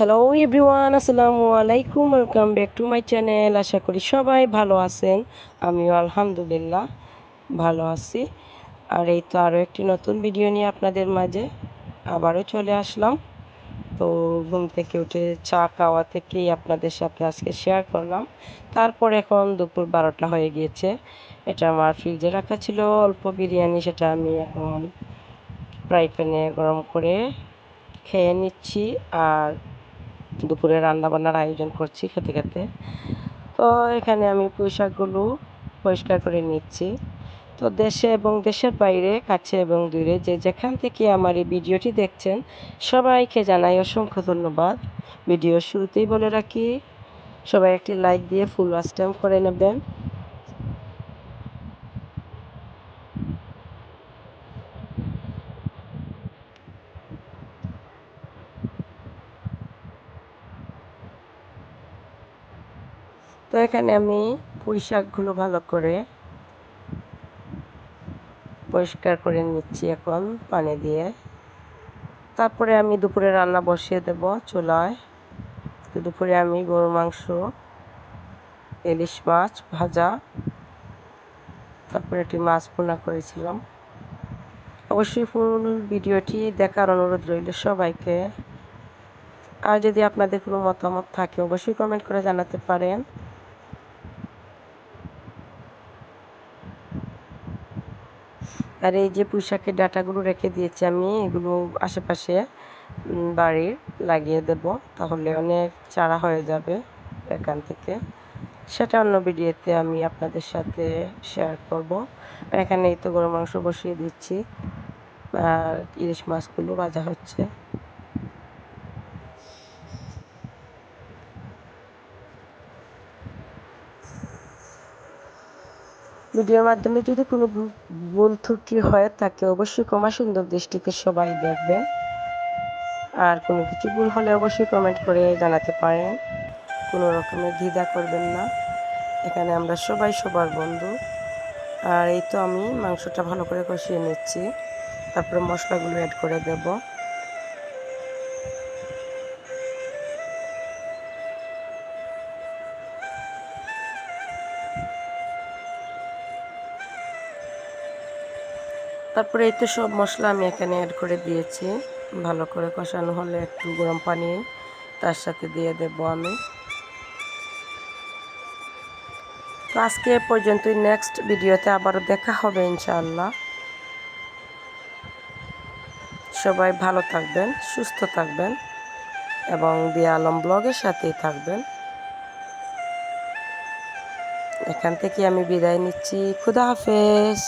Hello everyone আসসালামু আলাইকুম welcome back to my channel আশা করি সবাই ভালো আছেন। আমিও আলহামদুলিল্লাহ ভালো আছি। আর এই তো আরও একটি নতুন ভিডিও নিয়ে আপনাদের মাঝে আবারও চলে আসলাম। তো ঘুম থেকে উঠে চা খাওয়া থেকেই আপনাদের সাথে আজকে শেয়ার করলাম। তারপর এখন দুপুর বারোটা হয়ে গিয়েছে। এটা আমার ফ্রিজে রাখা ছিল। অল্প বিরিয়ানি সেটা আমি এখন ফ্রাই প্যানে গরম করে খেয়ে নিচ্ছি। আর দুপুরে রান্নাবান্নার আয়োজন করছি খেতে খেতে। তো এখানে আমি পোশাকগুলো পরিষ্কার করে নিচ্ছি। তো দেশে এবং দেশের বাইরে, কাছে এবং দূরে যে যেখান থেকে আমার এই ভিডিওটি দেখছেন, সবাইকে জানাই অসংখ্য ধন্যবাদ। ভিডিও শুরুতেই বলে রাখি, সবাই একটি লাইক দিয়ে ফুল ওয়াচ করে নেবেন। তো এখানে আমি পুঁই শাকগুলো ভালো করে পরিষ্কার করে নিচ্ছি এখন পানি দিয়ে। তারপরে আমি দুপুরে রান্না বসিয়ে দেব চুলায়। তো দুপুরে আমি গরু মাংস, ইলিশ মাছ ভাজা, তারপরে একটি মাছ পোনা করেছিলাম। অবশ্যই ফুল ভিডিওটি দেখার অনুরোধ রইল সবাইকে। আর যদি আপনাদের কোনো মতামত থাকে, অবশ্যই কমেন্ট করে জানাতে পারেন। আর এই যে পুঁইশাকের ডাটাগুলো রেখে দিয়েছি আমি, এগুলো আশেপাশে বাড়ির লাগিয়ে দেব, তাহলে অনেক চারা হয়ে যাবে এখান থেকে। সেটা অন্য ভিডিওতে আমি আপনাদের সাথে শেয়ার করব। এখানে এই তো গরু মাংস বসিয়ে দিচ্ছি। আর ইলিশ মাছগুলো ভাজা হচ্ছে। ভিডিওর মাধ্যমে যদি কোনো ভুল ত্রুটি হয়, তাকে অবশ্যই ক্ষমা সুন্দর দৃষ্টিতে সবাই দেখবেন আর কোনো কিছু ভুল হলে অবশ্যই কমেন্ট করে জানাতে পারেন। কোনো রকমের দ্বিধা করবেন না। এখানে আমরা সবাই সবার বন্ধু। আর এই তো আমি মাংসটা ভালো করে কষিয়ে নিচ্ছি। তারপরে মশলাগুলো অ্যাড করে দেবো। তারপরে এই তো সব মশলা আমি এখানে অ্যাড করে দিয়েছি। ভালো করে কষানো হলে একটু গরম পানি তার সাথে দিয়ে দেব আমি। তো আজকে পর্যন্তই। নেক্সট ভিডিওতে আবারও দেখা হবে ইনশাআল্লাহ। সবাই ভালো থাকবেন, সুস্থ থাকবেন এবং দিয়া আলম ব্লগের সাথেই থাকবেন। এখান থেকে আমি বিদায় নিচ্ছি। খুদা হাফেজ।